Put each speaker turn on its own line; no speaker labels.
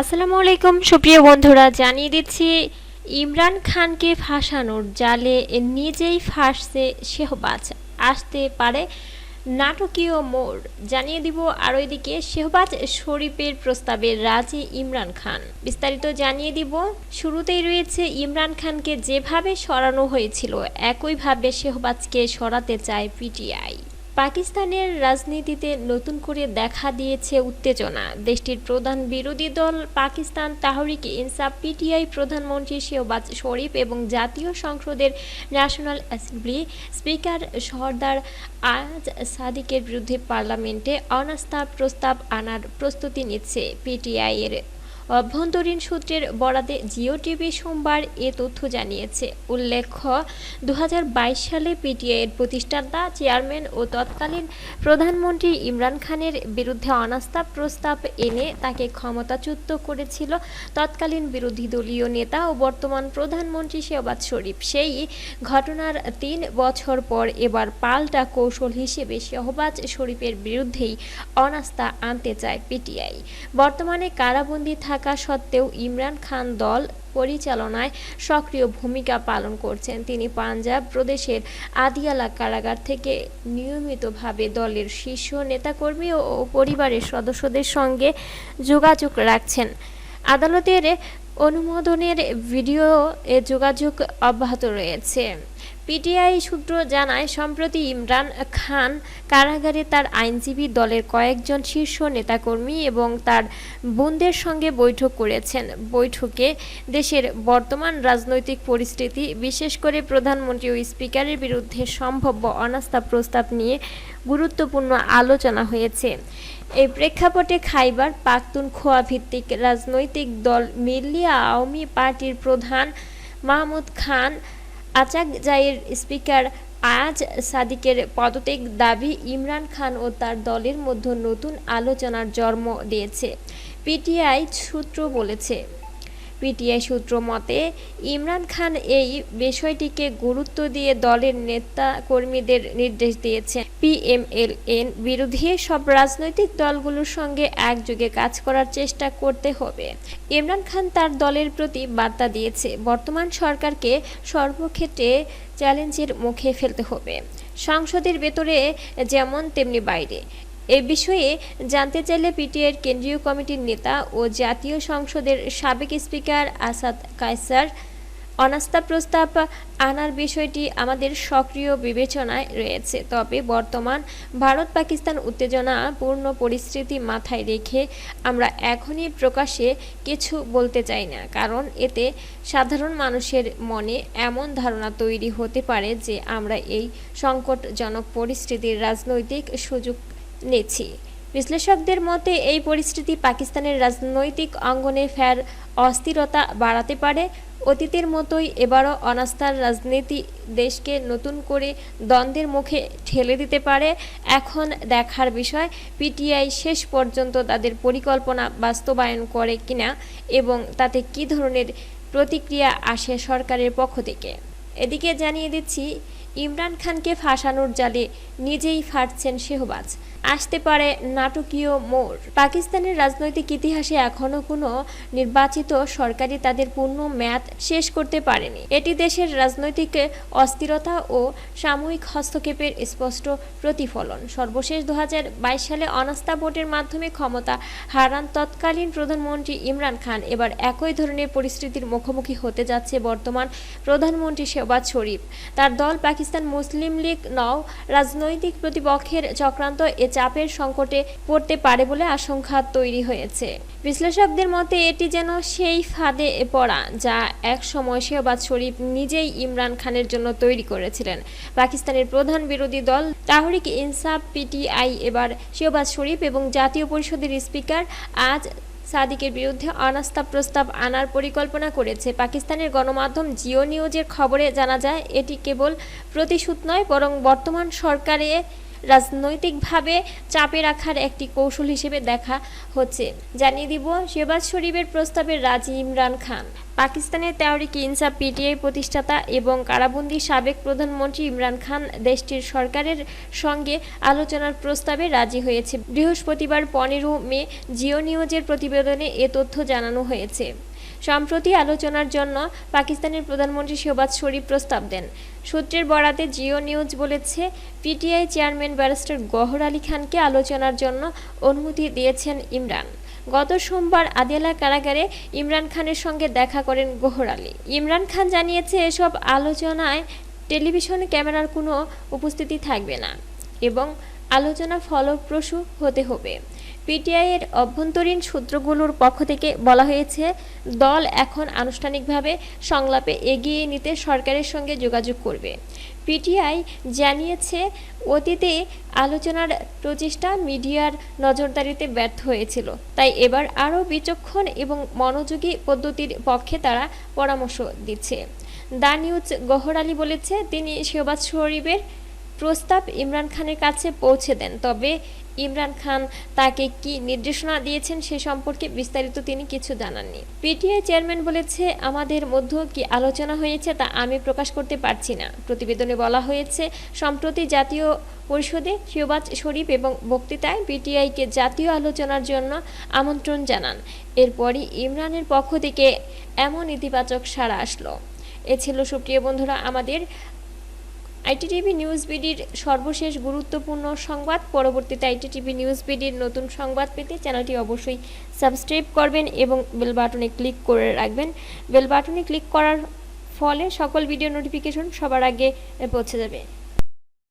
আসসালামু আলাইকুম, সুপ্রিয় বন্ধুরা, জানিয়ে দিচ্ছি, ইমরান খানকে ফাঁসানোর জালে নিজেই ফাঁসছে শেহবাজ। আসতে পারে নাটকীয় মোড়। জানিয়ে দিব আর ওইদিকে শেহবাজ শরীফের প্রস্তাবে রাজি ইমরান খান। বিস্তারিত জানিয়ে দিব, শুরুতেই রয়েছে, ইমরান খানকে যেভাবে সরানো হয়েছিল, একইভাবে শেহবাজকে সরাতে চায় পিটিআই। পাকিস্তানের রাজনীতিতে নতুন করে দেখা দিয়েছে উত্তেজনা। দেশটির প্রধান বিরোধী দল পাকিস্তান তাহরিক ইনসাফ, পিটিআই প্রধানমন্ত্রী শেহবাজ শরীফ এবং জাতীয় সংসদের National Assembly speaker Sardar Ayaz সাদিকের বিরুদ্ধে পার্লামেন্টে অনাস্থা প্রস্তাব আনার প্রস্তুতি নিচ্ছে। পিটিআই এর অভ্যন্তরীণ সূত্রের বরাতে জিও টিভি সোমবার এ তথ্য জানিয়েছে। উল্লেখ্য দু হাজার বাইশ সালে পিটিআই এর প্রতিষ্ঠাতা, চেয়ারম্যান ও তৎকালীন প্রধানমন্ত্রী ইমরান খানের বিরুদ্ধে অনাস্থা প্রস্তাব এনে তাকে ক্ষমতাচ্যুত করেছিল তৎকালীন বিরোধী দলীয় নেতা ও বর্তমান প্রধানমন্ত্রী শেহবাজ শরীফ। সেই ঘটনার তিন বছর পর এবার পাল্টা কৌশল হিসেবে শেহবাজ শরীফের বিরুদ্ধেই অনাস্থা আনতে চায় পিটিআই। বর্তমানে কারাবন্দী থাকা সত্ত্বেও ইমরান খান দল পরিচালনায় সক্রিয় ভূমিকা পালন করছেন। তিনি পাঞ্জাব প্রদেশের আদিয়ালা কারাগার থেকে নিয়মিতভাবে দলের শীর্ষ নেতাকর্মী ও পরিবারের সদস্যদের সঙ্গে যোগাযোগ রাখছেন। আদালতের অনুমোদনের ভিডিও এ যোগাযোগ অব্যাহত রয়েছে। পিটিআই সূত্র জানায়, সম্প্রতি ইমরান খান কারাগারে তার আইনজীবী দলের কয়েকজন শীর্ষ নেতাকর্মী এবং তার বোনদের সঙ্গে বৈঠক করেছেন। বৈঠকে দেশের বর্তমান রাজনৈতিক পরিস্থিতি, বিশেষ করে প্রধানমন্ত্রী ও স্পিকারের বিরুদ্ধে সম্ভাব্য অনাস্থা প্রস্তাব নিয়ে গুরুত্বপূর্ণ আলোচনা হয়েছে। এই প্রেক্ষাপটে খাইবার পাখতুনখোয়া ভিত্তিক রাজনৈতিক দল মিল্লিয়া আওয়ামী পার্টির প্রধান মাহমুদ খান আচাক জায়ের স্পিকার আয়াজ সাদিকের পদত্যাগ দাবি ইমরান খান ও তার দলের মধ্যে নতুন আলোচনার জন্ম দিয়েছে। পিটিআই সূত্র বলেছে। পিটিআই সূত্র মতে, ইমরান খান এই বিষয়টিকে গুরুত্ব দিয়ে দলের নেতা কর্মীদের নির্দেশ দিয়েছেন। পিএমএলএন বিরোধী সব রাজনৈতিক দলগুলোর সঙ্গে একযোগে কাজ করার চেষ্টা করতে হবে। ইমরান খান তার দলের প্রতি বার্তা দিয়েছে, বর্তমান সরকারকে সর্বক্ষেত্রে চ্যালেঞ্জের মুখে ফেলতে হবে। সংসদের ভেতরে যেমন, তেমনি বাইরে। এ বিষয়ে জানতে চাইলে পিটিআইয়ের কেন্দ্রীয় কমিটির নেতা ও জাতীয় সংসদের সাবেক স্পিকার আসাদ কায়সার। অনাস্থা প্রস্তাব আনার বিষয়টি আমাদের সক্রিয় বিবেচনায় রয়েছে। তবে বর্তমান ভারত পাকিস্তান উত্তেজনাপূর্ণ পরিস্থিতি মাথায় রেখে আমরা এখনই প্রকাশ্যে কিছু বলতে চাই না, কারণ এতে সাধারণ মানুষের মনে এমন ধারণা তৈরি হতে পারে যে আমরা এই সংকটজনক পরিস্থিতির রাজনৈতিক সুযোগ নেছি। বিশ্লেষকদের মতে, এই পরিস্থিতি পাকিস্তানের রাজনৈতিক অঙ্গনে ফের অস্থিরতা বাড়াতে পারে। অতীতের মতোই এবারও অনাস্থার রাজনীতি দেশকে নতুন করে দ্বন্দ্বের মুখে ঠেলে দিতে পারে। এখন দেখার বিষয়, পিটিআই শেষ পর্যন্ত তাদের পরিকল্পনা বাস্তবায়ন করে কিনা এবং তাতে কী ধরনের প্রতিক্রিয়া আসে সরকারের পক্ষ থেকে। এদিকে জানিয়ে দিচ্ছি, ইমরান খানকে ফাঁসানোর জালে নিজেই ফাটছেন শেহবাজ। আসতে পারে নাটকীয় মোড়। পাকিস্তানের রাজনৈতিক ইতিহাসে এখনও কোনো নির্বাচিত সরকারি তাদের পূর্ণ মেয়াদ শেষ করতে পারেনি। এটি দেশের রাজনৈতিক অস্থিরতা ও সাময়িক হস্তক্ষেপের স্পষ্ট প্রতিফলন। সর্বশেষ দু হাজার বাইশ সালে অনাস্থা ভোটের মাধ্যমে ক্ষমতা হারান তৎকালীন প্রধানমন্ত্রী ইমরান খান। এবার একই ধরনের পরিস্থিতির মুখোমুখি হতে যাচ্ছে বর্তমান প্রধানমন্ত্রী শেহবাজ শরীফ। তার দল পাকিস্তান মুসলিম লীগ নও রাজনৈতিক প্রতিপক্ষের চক্রান্ত চাপের সংকটে পড়তে পারে বলে আশঙ্কা তৈরি হয়েছে। বিশ্লেষকদের মতে, এটি যেন সেই ফাঁদে পড়া যা এক সময় শেহবাজ শরীফ নিজেই ইমরান খানের জন্য তৈরি করেছিলেন। পাকিস্তানের প্রধান বিরোধী দল তাহরিক ইনসাফ, পিটিআই এবার শেহবাজ শরীফ এবং জাতীয় পরিষদের স্পিকার আজ সাদিকের বিরুদ্ধে অনাস্থা প্রস্তাব আনার পরিকল্পনা করেছে। পাকিস্তানের গণমাধ্যম জিও নিউজের খবরে জানা যায়, এটি কেবল প্রতিশোধ নয়, বরং বর্তমান সরকারে রাজনৈতিকভাবে চাপে রাখার একটি কৌশল হিসেবে দেখা হচ্ছে। জানিয়ে দিব, শেবাজ শরীফের প্রস্তাবে রাজি ইমরান খান। পাকিস্তানের তেওরিক ইনসাফ পিটিআই প্রতিষ্ঠাতা এবং কারাবন্দী সাবেক প্রধানমন্ত্রী ইমরান খান দেশটির সরকারের সঙ্গে আলোচনার প্রস্তাবে রাজি হয়েছে। বৃহস্পতিবার পনেরো মে জিও নিউজের প্রতিবেদনে এ তথ্য জানানো হয়েছে। সম্প্রতি আলোচনার জন্য পাকিস্তানের প্রধানমন্ত্রী শেহবাজ শরীফ প্রস্তাব দেন। সূত্রের বরাতে জিও নিউজ বলেছে, PTI chairman barrister Gohar Ali খানকে আলোচনার জন্য অনুমতি দিয়েছেন ইমরান। গত সোমবার আদিয়ালা কারাগারে ইমরান খানের সঙ্গে দেখা করেন গহর আলী। ইমরান খান জানিয়েছে, এসব আলোচনায় টেলিভিশন ক্যামেরার কোনো উপস্থিতি থাকবে না এবং আলোচনা ফলপ্রসূ হতে হবে। পিটিআই এর অভ্যন্তরীণ সূত্রগুলোর পক্ষ থেকে বলা হয়েছে, দল এখন আনুষ্ঠানিকভাবে সংলাপে এগিয়ে নিতে সরকারের সঙ্গে যোগাযোগ করবে। পিটিআই জানিয়েছে, অতীতে আলোচনার প্রচেষ্টা মিডিয়ার নজরদারিতে ব্যর্থ হয়েছিল। তাই এবার আরও বিচক্ষণ এবং মনোযোগী পদ্ধতির পক্ষে তারা পরামর্শ দিচ্ছে। দা নিউজ গহর আলী বলেছে, তিনি শেহবাজ শরীফের প্রস্তাব ইমরান খানের কাছে পৌঁছে দেন। তবে ইমরান খান তাকে কি নির্দেশনা দিয়েছেন সে সম্পর্কে বিস্তারিত তিনি কিছু জানাননি। পিটিআই চেয়ারম্যান বলেছে, আমাদের মধ্যে কি আলোচনা হয়েছে তা আমি প্রকাশ করতে পারছি না। প্রতিবেদনে বলা হয়েছে, সম্প্রতি জাতীয় পরিষদে শিওবাজ শরীফ এবং বক্তৃতায় পিটিআইকে জাতীয় আলোচনার জন্য আমন্ত্রণ জানান। এরপরই ইমরানের পক্ষ থেকে এমন ইতিবাচক সাড়া আসলো। এ ছিল সুপ্রিয় বন্ধুরা, আমাদের আইটিটিভি নিউজ বিডির সর্বশেষ গুরুত্বপূর্ণ সংবাদ। পরবর্তীতে আইটিটিভি নিউজ বিডির নতুন সংবাদ পেতে চ্যানেলটি অবশ্যই সাবস্ক্রাইব করবেন এবং বেল বাটনে ক্লিক করে রাখবেন। বেল বাটনে ক্লিক করার ফলে সকল ভিডিও নোটিফিকেশন সবার আগে পৌঁছে যাবে।